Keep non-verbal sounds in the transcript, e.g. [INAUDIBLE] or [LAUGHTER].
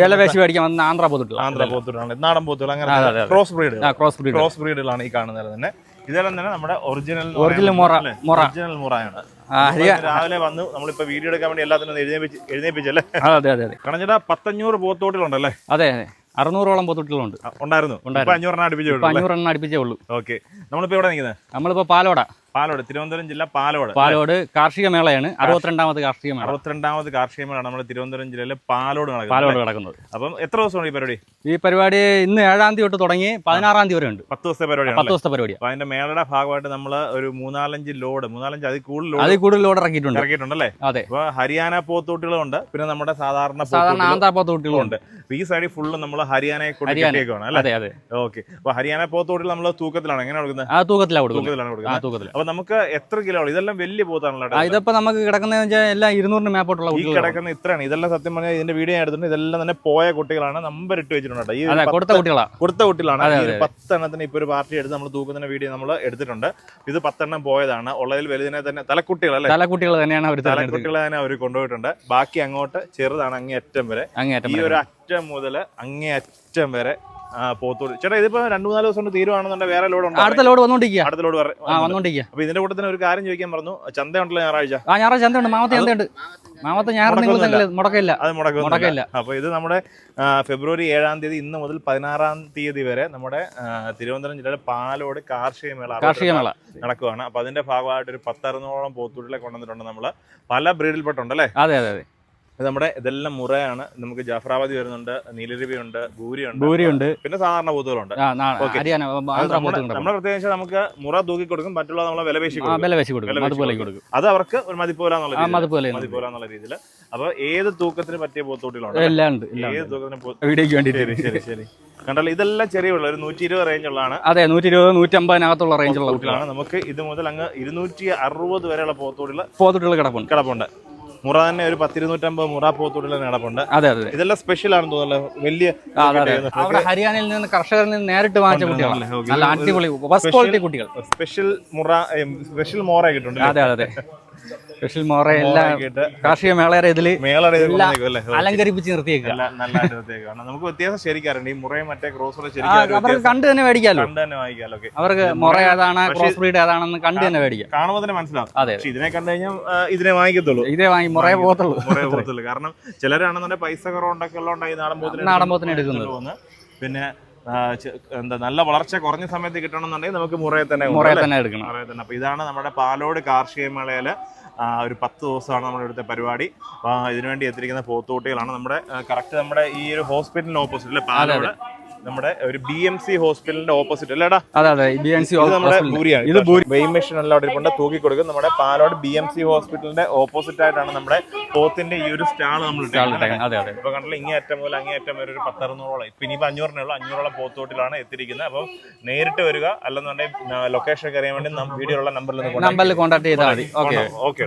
വില പേശി മേടിക്കാൻ വന്ന ആന്ധ്ര പോത്തിട്ടില്ല ആന്ധ്ര പോത്തുകളാണ് നാടൻ പോത്തുകൾ അങ്ങനെ cross breed cross breed cross ബ്രീഡുകളാണ് ഈ കാണുന്നത് തന്നെ. ഇതെല്ലാം തന്നെ നമ്മുടെ original original Murrah, Murrah. Original മുറയാണ്. രാവിലെ വന്നു നമ്മളിപ്പോ വീഡിയോ എടുക്കാൻ വേണ്ടി എല്ലാത്തിനും എഴുന്നേപ്പിച്ച് എഴുന്നേപ്പിച്ചല്ലേ? അതെ അതെ അതെ. കണഞ്ഞിട്ട് പത്തഞ്ഞൂറ് പോത്തോട്ടിലുണ്ടല്ലേ അതെ അതെ. അറുന്നൂറോളം പോത്തുട്ടികളുണ്ട് ഉണ്ടായിരുന്നു. അഞ്ഞൂറെണ്ണം അടുപ്പിച്ചു ഇപ്പൊ അഞ്ഞൂറെണ്ണം അടുപ്പിച്ചേ ഉള്ളൂ. ഓക്കെ. നമ്മളിപ്പോ എവിടെ നിൽക്കുന്നത്? നമ്മളിപ്പോ പാലോട. പാലോട് തിരുവനന്തപുരം ജില്ല പാലോട്. പാലോട് കാർഷിക മേളയാണ്. അറുപത്തിരണ്ടാമത് കാർഷിക മേള. അറുപത്തിരണ്ടാമത് കാർഷിക മേള നമ്മുടെ തിരുവനന്തപുരം ജില്ലയിലെ പാലോട് നടക്കുന്നത് പാലോട് കിടക്കുന്നത് അപ്പം എത്ര ദിവസമാണ് ഈ പരിപാടി? ഈ പരിപാടി ഇന്ന് ഏഴാം തീയതി തൊട്ട് തുടങ്ങി പതിനാറാം തീയതി വരെ ഉണ്ട് പത്ത് ദിവസത്തെ പരിപാടി പത്ത് ദിവസത്തെ പരിപാടി അപ്പൊ അതിന്റെ മേളയുടെ ഭാഗമായിട്ട് നമ്മൾ ഒരു മൂന്നാലഞ്ച് ലോഡ് മൂന്നാലഞ്ച് അതിൽ കൂടുതൽ ലോഡ് അതിൽ കൂടുതൽ ലോഡ് ഇറക്കിയിട്ടുണ്ട്. ഇറക്കിയിട്ടുണ്ട് അല്ലേ? അതെ. അപ്പൊ ഹരിയാന പോത്തോട്ടുകളും ഉണ്ട് പിന്നെ നമ്മുടെ സാധാരണ സാധാരണ ആന്താ ഉണ്ട്. ഈ സൈഡിൽ ഫുള്ള് നമ്മൾ ഹരിയാനയെ കൊടുക്കുകയാണ്. അല്ലേ? അതെ അതെ. ഓക്കെ. അപ്പൊ ഹരിയാന പോത്തൂട്ടിൽ നമ്മൾ തൂക്കത്തിലാണ്? എങ്ങനെ കൊടുക്കുന്നത്? ആ തൂക്കത്തിലാണ് കൊടുക്കുന്നത്. തൂക്കത്തിലാണ് കൊടുക്കുന്നത് അപ്പൊ നമുക്ക് എത്ര കിലോ ഇതെല്ലാം വലിയ പോത്താണല്ലോ ഇതിപ്പോ നമുക്ക് കിടക്കുന്നതെന്ന് വെച്ചാൽ എല്ലാം ഇരുന്നൂറിന് മേപ്പോട്ടുള്ള ഈ കിടക്കുന്ന ഇത്രയാണ്. ഇതെല്ലാം സത്യം പറഞ്ഞാൽ ഇതിന്റെ വീഡിയോ എടുത്തിട്ടുണ്ട്. ഇതെല്ലാം തന്നെ പോയ കുട്ടികളാണ്. നമ്പർ ഇട്ട് വെച്ചിട്ടുണ്ട്. ഈ കൊടുത്ത കുട്ടികളാണ് കൊടുത്ത കുട്ടികളാണ്. പത്തെണ്ണത്തിന് ഇപ്പൊ ഒരു പാർട്ടി എടുത്ത് നമ്മൾ തൂക്കുന്ന വീഡിയോ നമ്മൾ എടുത്തിട്ടുണ്ട്. ഇത് പത്തെണ്ണം പോയതാണ്. ഉള്ളതിൽ വലുതിനെ തന്നെ തലക്കുട്ടികൾ അല്ലെ? തല കുട്ടികൾ തന്നെയാണ് അവർ തല തലക്കുട്ടികളെ തന്നെ അവർ കൊണ്ടുപോയിട്ടുണ്ട്. ബാക്കി അങ്ങോട്ട് ചെറുതാണ് അങ്ങേ അറ്റം വരെ ഈ. ഒരു അറ്റം മുതൽ അങ്ങേ അറ്റം വരെ പോത്തോട് ചേട്ടാ ഇതിപ്പോ രണ്ടു മൂന്നാൽ ദിവസം കൊണ്ട് തീരുവാണെന്നുണ്ടെങ്കിൽ വേറെ ലോഡ് ഉണ്ടോ? അടുത്ത ലോഡ് വന്നോണ്ടിരിക്കുക അടുത്ത ലോഡ് വന്നോണ്ടിരിക്കുക അപ്പൊ ഇതിന്റെ കൂട്ടത്തിന് ഒരു കാര്യം ചോദിക്കാൻ പറഞ്ഞു. ചന്ത ഉണ്ടല്ലോ ഞായറാഴ്ച. ആ ഞായറാഴ്ച ചന്തയുണ്ട്. മാമത്തെ ചന്തയുണ്ട്. മാമത്തെ മുടക്കമൊന്നുമില്ല. മുടക്കില്ല അത് മുടക്കില്ല അപ്പൊ ഇത് നമ്മുടെ ഫെബ്രുവരി ഏഴാം തീയതി ഇന്ന് മുതൽ പതിനാറാം തീയതി വരെ നമ്മുടെ തിരുവനന്തപുരം ജില്ലയിലെ പാലോട് കാർഷിക മേള കാർഷിക മേള. നടക്കുവാണ്. അപ്പൊ അതിന്റെ ഭാഗമായിട്ട് ഒരു പത്തറുന്നൂറോളം പോത്തൂരിലെ കൊണ്ടുവന്നിട്ടുണ്ട് നമ്മൾ. പല ബ്രീഡിൽപ്പെട്ടുണ്ട് അല്ലേ? അതെ അതെ അതെ. നമ്മുടെ ഇതെല്ലാം മുറയാണ്. നമുക്ക് ജാഫറാബാദി വരുന്നുണ്ട് നീലരവി ഉണ്ട് ഗൂരിയുണ്ട് ഭൂരിയുണ്ട്. പിന്നെ സാധാരണ പോത്തുകളുണ്ട് നമ്മുടെ പ്രത്യേകിച്ച് നമുക്ക് മുറ തൂക്കി കൊടുക്കും മറ്റുള്ള നമ്മളെ വിലപേശി വിലപേശി കൊടുക്കും അത് അവർക്ക് ഒരു മതിപ്പോലാന്നുള്ള മതിപ്പോലെന്നുള്ള രീതിയിൽ അപ്പൊ ഏത് തൂക്കത്തിന് പറ്റിയ പോത്തൂട്ടികളുണ്ട് എല്ലാം ഉണ്ട് ഏത് തൂക്കത്തിന് ശരി ശരി കണ്ടല്ലോ ഇതെല്ലാം ചെറിയ ഉള്ള ഒരു നൂറ്റി ഇരുപത് റേഞ്ച് ഉള്ളതാണ്. അതെ നൂറ്റി ഇരുപത് നൂറ്റമ്പതിനകത്തുള്ള റേഞ്ചുള്ള പോത്തുകളാണ് നമുക്ക് ഇത് മുതൽ അങ്ങ് ഇരുന്നൂറ്റി അറുപത് വരെയുള്ള പോത്തൂടികൾ പോത്തുട്ടികൾ കിടപ്പുണ്ട്. കിടപ്പുണ്ട്. മുറ തന്നെ ഒരു പത്തിരുന്നൂറ്റമ്പത് മുറ പോത്തൂടികൾ നടപ്പുണ്ട്. അതെ അതെ. ഇതെല്ലാം സ്പെഷ്യൽ ആണെന്ന് തോന്നുന്നല്ലോ വലിയ അവിടെ ഹരിയാനയിൽ നിന്ന് കർഷകരിൽ നിന്ന് നേരിട്ട് വാങ്ങിച്ച കുട്ടികളാണ്. നല്ല അടിപൊളി ഫസ്റ്റ് ക്വാളിറ്റി കുട്ടികൾ. സ്പെഷ്യൽ മുറ സ്പെഷ്യൽ മോറ കിട്ടുന്നുണ്ട് അതെ അതെ. [LAUGHS] സ്പെഷ്യൽ മോറ എല്ലാം കാർഷിക മേളയുടെ ഇതിൽ മേളയുടെ ഇത് എല്ലാം അലങ്കരിപ്പിച്ച് നിർത്തിയേക്കുക. നമുക്ക് വ്യത്യാസം ശരിക്കാറുണ്ട് ഈ മുറയും മറ്റേ ക്രോസ് അവർക്ക് കണ്ട് തന്നെ മേടിക്കാലോ? കണ്ട് തന്നെ വായിക്കാലോ ഓക്കെ. അവർക്ക് മുറ ഏതാണ് ക്രോസ് ബ്രീഡ് ഏതാണെന്ന് കണ്ട് തന്നെ മേടിക്കാം. കാണുമ്പോൾ തന്നെ മനസ്സിലാവും. അതെ ഇതിനെ കണ്ടു കഴിഞ്ഞാൽ ഇതിനെ വാങ്ങിക്കത്തുള്ളൂ. ഇതേ വാങ്ങി മുറയെ പോകത്തുള്ളൂ. മുറയെ പോകത്തുള്ളൂ. കാരണം ചിലരാണെന്നുണ്ടെങ്കിൽ പൈസ കുറവുണ്ടൊക്കെ ഉള്ളതുകൊണ്ടായി നാടൻ നാടൻ പോത്തിനെ എടുക്കുന്നത്. പിന്നെ എന്താ നല്ല വളർച്ച കുറഞ്ഞ സമയത്ത് കിട്ടണമെന്നുണ്ടെങ്കിൽ നമുക്ക് മുറയെ തന്നെ മുറയെ തന്നെ എടുക്കണം? മുറയെ തന്നെ. അപ്പൊ ഇതാണ് നമ്മുടെ പാലോട് കാർഷിക മേളയിൽ ഒരു പത്ത് ദിവസമാണ് നമ്മുടെ ഇവിടുത്തെ പരിപാടി. അപ്പൊ ഇതിനുവേണ്ടി എത്തിയിരിക്കുന്ന പോത്തുകുട്ടികളാണ് നമ്മുടെ കറക്റ്റ് നമ്മുടെ ഈ ഒരു ഹോസ്പിറ്റലിന് ഓപ്പോസിറ്റ് അല്ലേ പാലോട് നമ്മുടെ ഒരു ബി എം സി ഹോസ്പിറ്റലിന്റെ ഓപ്പോസിറ്റ് അല്ലേടാ? അതെ അതെ ബി എം സി നമ്മുടെ ഭൂരിയാണ് ഇത് വെയിങ് മെഷീൻ എല്ലാം അവിടെ കൊണ്ട് തൂക്കി കൊടുക്കും. നമ്മുടെ പാലോട് ബി എം സി ഹോസ്പിറ്റലിന്റെ ഓപ്പോസിറ്റ് ആയിട്ടാണ് നമ്മുടെ പോത്തിന്റെ ഈ ഒരു സ്റ്റാൾ നമ്മൾ ഇപ്പൊ കണ്ടല്ലോ ഇങ്ങേ അറ്റം മുതൽ അങ്ങേ അറ്റം വരെ ഒരു പത്തറുന്നൂറോളം. ഇപ്പൊ ഇനിയിപ്പോ അഞ്ഞൂറിനേ ഉള്ളൂ. അഞ്ഞൂറോളം പോത്തോട്ടിലാണ് എത്തിയിരിക്കുന്നത്. അപ്പോൾ നേരിട്ട് വരിക അല്ലെന്നുണ്ടെങ്കിൽ ലൊക്കേഷൻ ഒക്കെ അറിയാൻ വേണ്ടി വീഡിയോ ഉള്ള നമ്പറിൽ നമ്പറിൽ കോൺടാക്ട് ചെയ്താൽ മതി. Okay okay